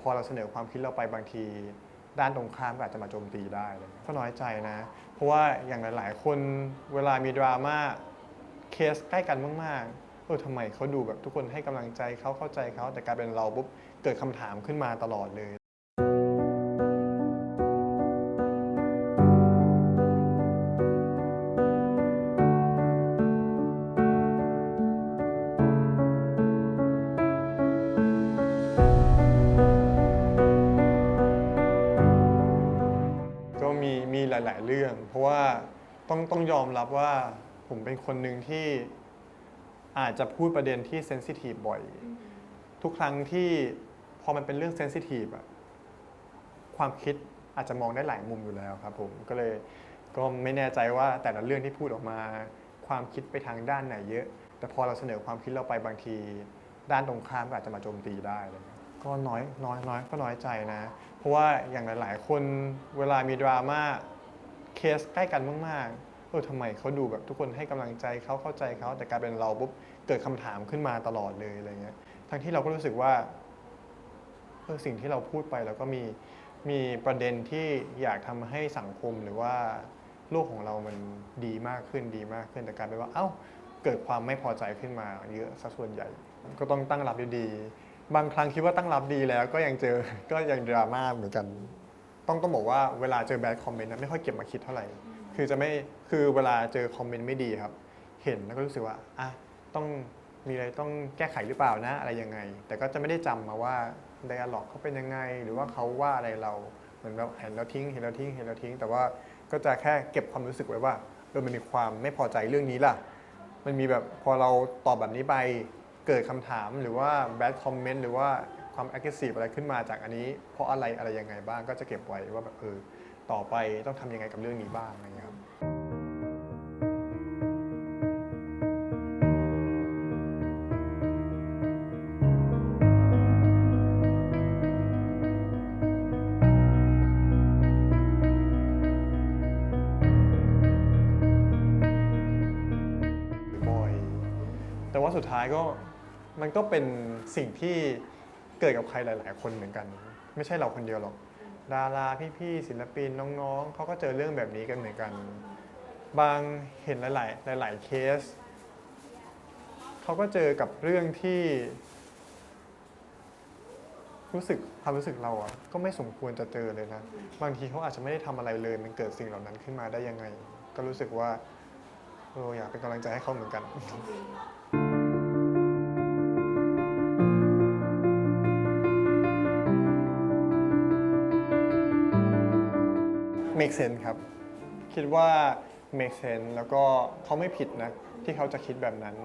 พอเราเสนอความคิดเราไปบางที ด้านตรงข้ามก็อาจจะมาโจมตีได้เลยก็น้อยใจนะ เพราะว่าอย่างหลาย ๆ คนเวลามีดราม่าเคสใกล้กันมาก ๆ เออทำไมเขาดูแบบทุกคนให้กำลังใจเขาเข้าใจเขาแต่กลายเป็นเราปุ๊บเกิดคำถามขึ้นมาตลอดเลย เรื่อง เพราะว่าต้องต้องยอมรับว่าผมเป็นคนหนึ่งที่อาจจะพูดประเด็นที่เซนซิทีฟบ่อย ทุกครั้งที่พอมันเป็นเรื่องเซนซิทีฟอะความคิดอาจจะมองได้หลายมุมอยู่แล้วครับผมก็เลยก็ไม่แน่ใจว่าแต่ละเรื่องที่พูดออกมา ความคิดไปทางด้านไหนเยอะ แต่พอเราเสนอความคิดเราไปบางที ด้านตรงข้ามก็อาจจะมาโจมตีได้อะไรเลยก็น้อยน้อยน้อยก็น้อยใจนะ เพราะว่าอย่างหลาย ๆ คนเวลามีดราม่า เคสใกล้กันมากๆเออทำไมเขาดูแบบทุกคนให้กำลังใจเขาเข้าใจเขาแต่กลายเป็นเราปุ๊บเกิดคำถามขึ้นมาตลอดเลยอะไรเงี้ย ทั้งที่เราก็รู้สึกว่าเออสิ่งที่เราพูดไปแล้วก็มีมีประเด็นที่อยากทำให้สังคมหรือว่าโลกของเรามันดีมากขึ้นดีมากขึ้นแต่กลายเป็นว่า เอ้าเกิดความไม่พอใจขึ้นมาเยอะสัส่วนใหญ่ ก็ต้องตั้งรับดีๆบางครั้งคิดว่าตั้งรับดีแล้วก็ยังเจอก็ยังดราม่าเหมือนกัน ต้องต้องบอกว่าเวลาเจอแบดคอมเมนต์นะไม่ค่อยเก็บมาคิดเท่าไหร่ คือจะไม่คือเวลาเจอคอมเมนต์ไม่ดีครับ เห็นแล้วก็รู้สึกว่าอะต้องมีอะไรต้องแก้ไขหรือเปล่านะอะไรยังไง แต่ก็จะไม่ได้จำมาว่าไดอะล็อกเขาเป็นยังไง หรือว่าเขาว่าอะไรเราเหมือนเราเห็นเราทิ้งเห็นเราทิ้งเห็นเราทิ้ง แต่ว่าก็จะแค่เก็บความรู้สึกไว้ว่าเออมันมีความไม่พอใจเรื่องนี้ล่ะ มันมีแบบพอเราตอบแบบนี้ไปเกิดคำถามหรือว่า bad comment หรือว่า ความ aggressive อะไรขึ้นมาจากอันนี้ เพราะอะไรอะไรยังไงบ้างก็จะเก็บไว้ว่าแบบเออต่อไปต้องทำยังไงกับเรื่องนี้บ้างอะไรเงี้ยครับ บ่อยแต่ว่าสุดท้ายก็มันก็เป็นสิ่งที่ เกิดกับใครหลาย ๆ คนเหมือนกัน ไม่ใช่เราคนเดียวหรอก ดาราพี่ๆศิลปินน้องๆเขาก็เจอเรื่องแบบนี้กันเหมือนกัน บางเห็นหลาย ๆ หลาย ๆ เคสเขาก็เจอกับเรื่องที่ รู้สึกความรู้สึกเราอะก็ไม่สมควรจะเจอเลยนะ บางทีเขาอาจจะไม่ได้ทำอะไรเลยมันเกิดสิ่งเหล่านั้นขึ้นมาได้ยังไง ก็รู้สึกว่าเอออยากเป็นกำลังใจให้เขาเหมือนกัน make sense ครับ คิดว่า make sense แล้วก็เขาไม่ผิดนะ ที่เขาจะคิดแบบนั้น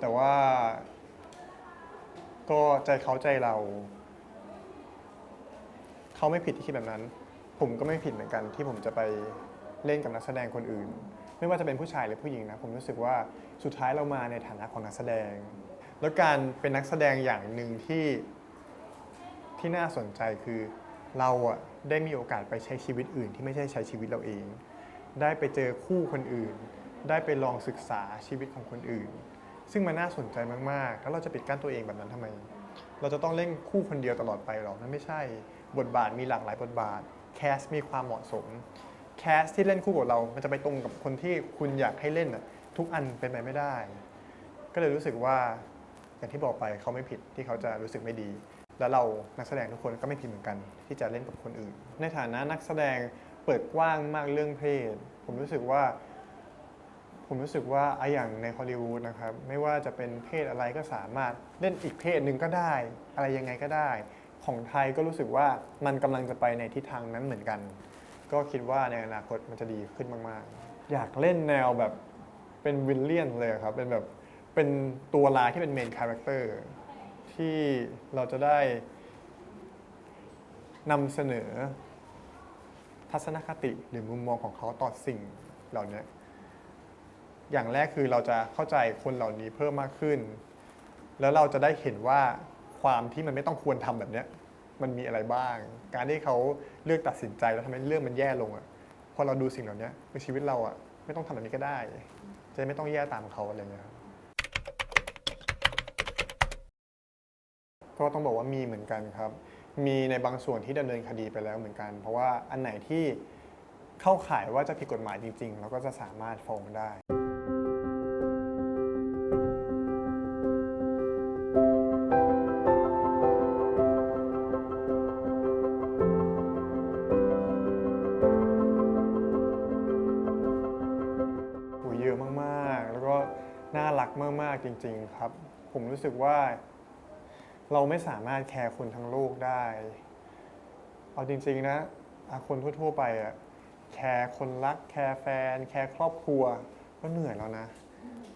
แต่ว่า ก็ใจเขาใจเรา เขาไม่ผิดที่คิดแบบนั้น ผมก็ไม่ผิดเหมือนกัน ที่ผมจะไปเล่นกับนักแสดงคนอื่น ไม่ว่าจะเป็นผู้ชายหรือผู้หญิงนะ ผมรู้สึกว่าสุดท้ายเรามาในฐานะของนักแสดง แล้วการเป็นนักแสดงอย่างหนึ่งที่ที่น่าสนใจคือ เราอะได้มีโอกาสไปใช้ชีวิตอื่นที่ไม่ใช่ใช้ชีวิตเราเอง ได้ไปเจอคู่คนอื่น ได้ไปลองศึกษาชีวิตของคนอื่น ซึ่งมันน่าสนใจมากๆ แล้วเราจะปิดกั้นตัวเองแบบนั้นทำไม เราจะต้องเล่นคู่คนเดียวตลอดไปหรอนั่นไม่ใช่ บทบาทมีหลากหลายบทบาท แคสมีความเหมาะสม แคสที่เล่นคู่กับเรา มันจะไปตรงกับคนที่คุณอยากให้เล่นน่ะทุกอันเป็นไปไม่ได้ ก็เลยรู้สึกว่าอย่างที่บอกไปเขาไม่ผิดที่เขาจะรู้สึกไม่ดี แล้วเรานักแสดงทุกคนก็ไม่ผิดเหมือนกัน ที่จะเล่นกับคนอื่น ในฐานะนักแสดงเปิดกว้างมากเรื่องเพศ ผมรู้สึกว่า ผมรู้สึกว่าไออย่างในฮอลลีวูดนะครับ ไม่ว่าจะเป็นเพศอะไรก็สามารถเล่นอีกเพศหนึ่งก็ได้ อะไรยังไงก็ได้ ของไทยก็รู้สึกว่ามันกำลังจะไปในทิศทางนั้นเหมือนกัน ก็คิดว่าในอนาคตมันจะดีขึ้นมาก ๆ อยากเล่นแนวแบบเป็นวิลเลียนเลยครับเป็นแบบเป็นตัวร้ายที่เป็นเมนคาแรคเตอร์ ที่เราจะได้นำเสนอทัศนคติหรือมุมมองของเขาต่อสิ่งเหล่านี้อย่างแรกคือเราจะเข้าใจคนเหล่านี้เพิ่มมากขึ้น แล้วเราจะได้เห็นว่าความที่มันไม่ต้องควรทำแบบนี้มันมีอะไรบ้าง การที่เขาเลือกตัดสินใจแล้วทำให้เรื่องมันแย่ลงอะ่ะพอเราดูสิ่งเหล่านี้ในชีวิตเราอะ่ะไม่ต้องทำแบบนี้ก็ได้ จะไม่ต้องแย่ตามเขาอะไรเงี้ยครับ ก็ต้องบอกว่ามีเหมือนกันครับ มีในบางส่วนที่ดำเนินคดีไปแล้วเหมือนกัน เพราะว่าอันไหนที่เข้าข่ายว่าจะผิดกฎหมายจริงๆเราก็จะสามารถฟ้องได้โหเยอะมากๆ แล้วก็น่ารักมากๆจริง ๆ ครับ ผมรู้สึกว่า เราไม่สามารถแคร์คนทั้งโลกได้ เอาจริงๆนะคนทั่วๆไปอะแคร์คนรัก แคร์แฟน แคร์ครอบครัว ก็เหนื่อยแล้วนะ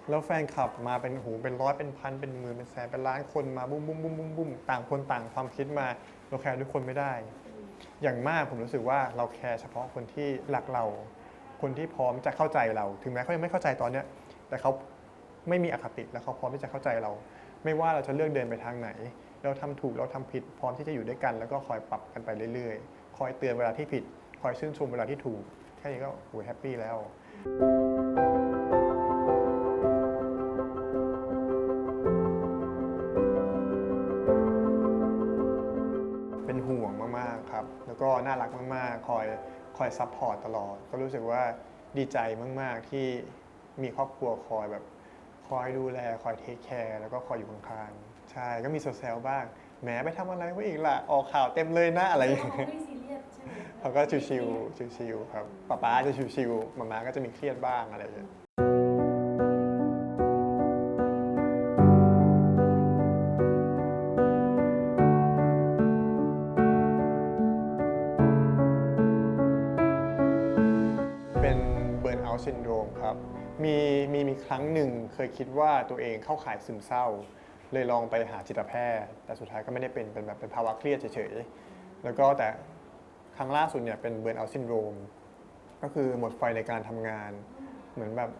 แล้วแฟนคลับมาเป็นหูเป็นร้อยเป็นพันเป็นหมื่นเป็นแสนเป็นล้านคนมาบุ้มบุ้มบุ้มบุ้มบุ้มต่างคนต่างความคิดมาเราแคร์ทุกคนไม่ได้ อย่างมากผมรู้สึกว่าเราแคร์เฉพาะคนที่รักเรา คนที่พร้อมจะเข้าใจเรา ถึงแม้เขายังไม่เข้าใจตอนเนี้ยแต่เขาไม่มีอคติแล้วเขาพร้อมที่จะเข้าใจเรา ไม่ว่าเราจะเลือกเดินไปทางไหน เราทำถูกเราทำผิดพร้อมที่จะอยู่ด้วยกัน แล้วก็คอยปรับกันไปเรื่อยๆ คอยเตือนเวลาที่ผิด คอยชื่นชมเวลาที่ถูก แค่นี้ก็โหแฮปปี้แล้วเป็นห่วงมากๆครับ แล้วก็น่ารักมากๆ คอยคอยซัพพอร์ตตลอด ก็รู้สึกว่าดีใจมากๆที่มีครอบครัวคอยแบบ คอยดูแล คอยเทคแคร์แล้วก็คอยอยู่ข้างๆใช่ก็มีแซวๆบ้างแหมไปทำอะไรไว้อีกล่ะออกข่าวเต็มเลยนะอะไรอย่างเงี้ย ไม่ซีเรียสใช่ไหมเขาก็ชิวๆชิวๆครับป๊าป๊าจะชิวๆมาม่าก็จะมีเครียดบ้างอะไรอย่างเงี้ย ครับ มีมีมีครั้งหนึ่งเคยคิดว่าตัวเองเข้าข่ายซึมเศร้า เลยลองไปหาจิตแพทย์ แต่สุดท้ายก็ไม่ได้เป็นเป็นแบบเป็นภาวะเครียดเฉยๆ แล้วก็แต่ครั้งล่าสุดเนี่ยเป็นเบิร์นเอาซินโดรมก็คือหมดไฟในการทำงาน เหมือนแบบ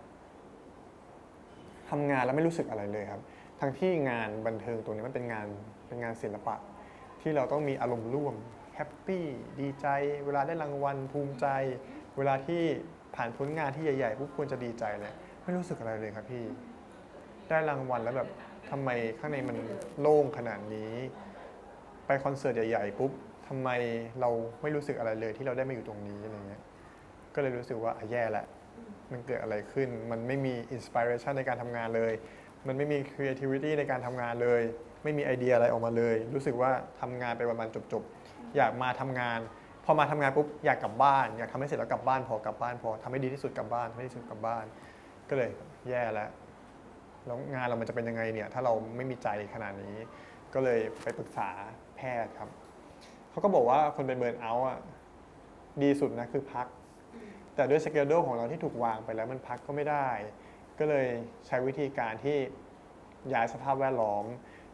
ทำงานแล้วไม่รู้สึกอะไรเลยครับ ทั้งที่งานบันเทิงตรงนี้มันเป็นงานเป็นงานศิลปะ ที่เราต้องมีอารมณ์ร่วมแฮปปี้ดีใจ เวลาได้รางวัลภูมิใจ เวลาที่ ผ่านผลงานที่ใหญ่ๆปุ๊บควรจะดีใจเลยไม่รู้สึกอะไรเลยครับพี่ ได้รางวัลแล้วแบบทำไมข้างในมันโล่งขนาดนี้ ไปคอนเสิร์ตใหญ่ๆปุ๊บทำไมเราไม่รู้สึกอะไรเลยที่เราได้มาอยู่ตรงนี้อะไรเงี้ยก็เลยรู้สึกว่าอ่แย่ละมันเกิดอะไรขึ้น มันไม่มีอินสปิเรชันในการทำงานเลย มันไม่มี creativity ในการทำงานเลย ไม่มีไอเดียอะไรออกมาเลย รู้สึกว่าทำงานไปวันๆจบๆ อยากมาทำงาน อมาทำงานปุ๊บอยากกลับบ้าน อยากทำให้เสร็จแล้วกลับบ้านพอกลับบ้านพอทำให้ดีที่สุดกลับบ้านทำให้ดีที่สุดกลับบ้าน ก็เลยแย่แล้วแล้วงานเรามันจะเป็นยังไงเนี่ยถ้าเราไม่มีใจขนาดนี้ ก็เลยไปปรึกษาแพทย์ครับเขาก็บอกว่าคนเป็นเบิร์นเอาท์อะดีสุดนะคือพัก แต่ด้วยสเกลโดของเราที่ถูกวางไปแล้วมันพักก็ไม่ได้ ก็เลยใช้วิธีการที่ย้ายสภาพแวดล้อม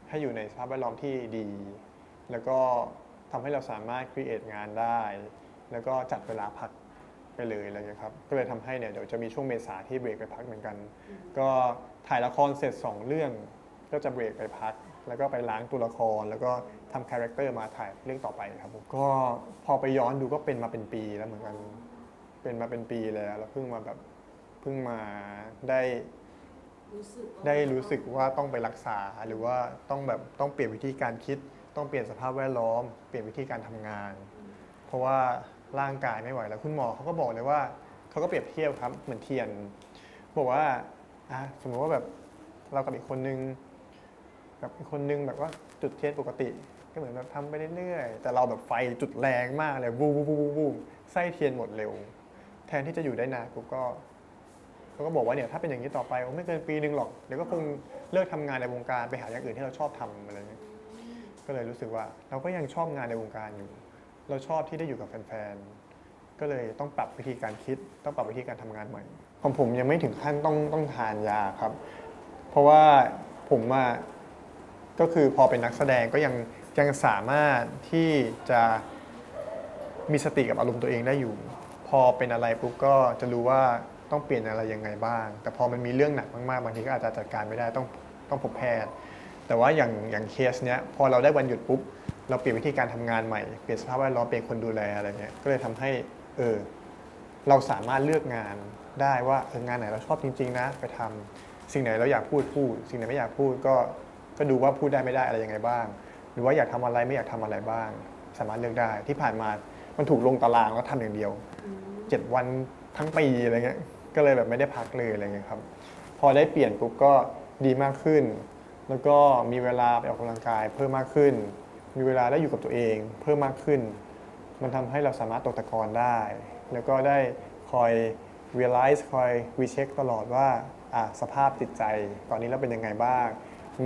ให้อยู่ในสภาพแวดล้อมที่ดี แล้วก็ ทำให้เราสามารถครีเอทงานได้ แล้วก็จัดเวลาพักไปเลยอะไรอย่างเงี้ยครับ ก็เลยทำให้เนี่ยเดี๋ยวจะมีช่วงเมษาที่เบรกไปพักเหมือนกัน ก็ถ่ายละครเสร็จ 2 เรื่อง ก็จะเบรกไปพัก แล้วก็ไปล้างตัวละคร แล้วก็ทำคาแรคเตอร์มาถ่ายเรื่องต่อไปครับผมก็พอไปย้อนดูก็เป็นมาเป็นปีแล้วเหมือนกัน เป็นมาเป็นปีแล้ว แล้วเพิ่งมาแบบเพิ่งมาได้รู้สึกว่าได้รู้สึกว่าต้องไปรักษาหรือว่าต้องแบบต้องเปลี่ยนวิธีการคิด ต้องเปลี่ยนสภาพแวดล้อม เปลี่ยนวิธีการทำงาน เพราะว่าร่างกายไม่ไหวแล้วคุณหมอเขาก็บอกเลยว่าเขาก็เปรียบเทียบครับเหมือนเทียน บอกว่าอะสมมติว่าแบบเรากับอีกคนนึงแบบอีกคนนึงแบบว่าจุดเทียนปกติ ก็เหมือนแบบทำไปเรื่อยๆแต่เราแบบไฟจุดแรงมากเลยบูบูบูบูบูไส้เทียนหมดเร็ว แทนที่จะอยู่ได้นานกูก็เขาก็บอกว่าเนี่ยถ้าเป็นอย่างนี้ต่อไปโอ้ไม่เกินปีหนึ่งหรอกเดี๋ยวก็คงเลิกทำงานในวงการไปหาอย่างอื่นที่เราชอบทำอะไรเงี้ย ก็เลยรู้สึกว่าเราก็ยังชอบงานในวงการอยู่ เราชอบที่ได้อยู่กับแฟนๆ ก็เลยต้องปรับวิธีการคิด ต้องปรับวิธีการทำงานใหม่ ของผมยังไม่ถึงขั้นต้องต้องทานยาครับ เพราะว่าผมอะก็คือพอเป็นนักแสดงก็ยังยังสามารถที่จะมีสติกับอารมณ์ตัวเองได้อยู่ พอเป็นอะไรปุ๊บก็จะรู้ว่าต้องเปลี่ยนอะไรยังไงบ้าง แต่พอมันมีเรื่องหนักมากๆบางทีก็อาจจะจัดการไม่ได้ต้องต้องพบแพทย์ แต่ว่าอย่างอย่างเคสเนี้ยพอเราได้วันหยุดปุ๊บ เราเปลี่ยนวิธีการทำงานใหม่ เปลี่ยนสภาพแวดล้อมเปลี่ยนคนดูแลอะไรเงี้ยก็เลยทำให้เออเราสามารถเลือกงานได้ว่าเอองานไหนเราชอบจริง ๆ นะไปทำสิ่งไหนเราอยากพูดพูด สิ่งไหนไม่อยากพูดก็ก็ดูว่าพูดได้ไม่ได้อะไรยังไงบ้าง หรือว่าอยากทำอะไรไม่อยากทำอะไรบ้าง สามารถเลือกได้ที่ผ่านมามันถูกลงตารางแล้วทำอย่างเดียวอืม7วันทั้งปีอะไรเงี้ยก็เลยแบบไม่ได้พักเลยอะไรเงี้ยครับ พอได้เปลี่ยนปุ๊บก็ดีมากขึ้น แล้วก็มีเวลาไปออกกำลังกายเพิ่มมากขึ้น มีเวลาได้อยู่กับตัวเอง เพิ่มมากขึ้น มันทำให้เราสามารถตกตะกอนได้ แล้วก็ได้คอย realize คอย recheck ตลอดว่าอะสภาพจิตใจ ตอนนี้เราเป็นยังไงบ้าง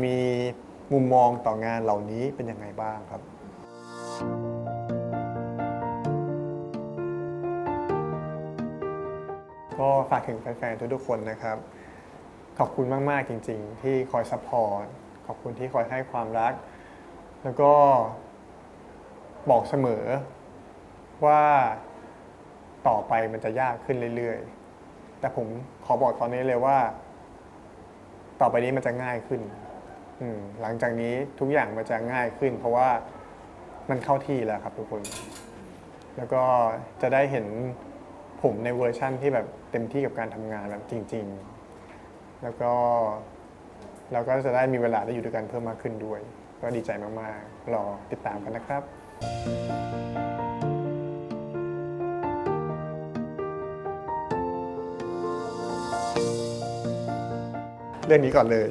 มีมุมมองต่องานเหล่านี้เป็นยังไงบ้างครับ ก็ฝากถึงแฟนๆทุกๆคนนะครับ ขอบคุณมาก ๆ จริง ๆ ที่คอยซัพพอร์ตขอบคุณที่คอยให้ความรัก แล้วก็บอกเสมอว่าต่อไปมันจะยากขึ้นเรื่อย ๆ แต่ผมขอบอกตอนนี้เลยว่า ต่อไปนี้มันจะง่ายขึ้นหลังจากนี้ทุกอย่างมันจะง่ายขึ้น เพราะว่ามันเข้าที่แล้วครับทุกคน แล้วก็จะได้เห็นผมในเวอร์ชั่นที่แบบเต็มที่กับการทำงานแบบจริง ๆ แล้วก็เราก็จะได้มีเวลาได้อยู่ด้วยกันเพิ่มมากขึ้นด้วย ก็ดีใจมากๆ รอติดตามกันนะครับ เรื่องนี้ก่อนเลย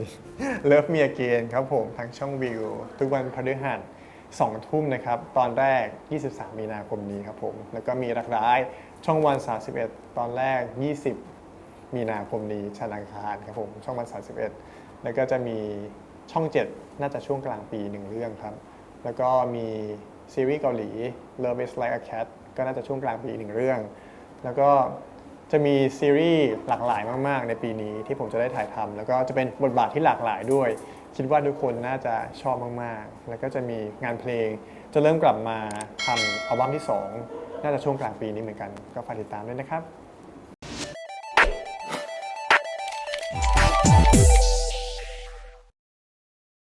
เลิฟเมียเกนครับผมทางช่องวิว ทุกวันพฤหัสสองทุ่มนะครับ ตอนแรก 23 มีนาคมนี้ครับผม แล้วก็มีรักร้ายช่องวัน 31 ตอนแรก 20 มีนาคมนี้ชันอังคารครับผมช่องวัน31แล้วก็จะมีช่อง 7 น่าจะช่วงกลางปีหนึ่งเรื่องครับ แล้วก็มีซีรีส์เกาหลี Love is like a cat ก็น่าจะช่วงกลางปีหนึ่งเรื่อง แล้วก็จะมีซีรีส์หลากหลายมากๆ ในปีนี้ที่ผมจะได้ถ่ายทำแล้วก็จะเป็นบทบาทที่หลากหลายด้วย คิดว่าทุกคนน่าจะชอบมากๆ แล้วก็จะมีงานเพลง จะเริ่มกลับมาทำอัลบั้มที่ 2 น่าจะช่วงกลางปีนี้เหมือนกัน ก็ฝากติดตามด้วยนะครับ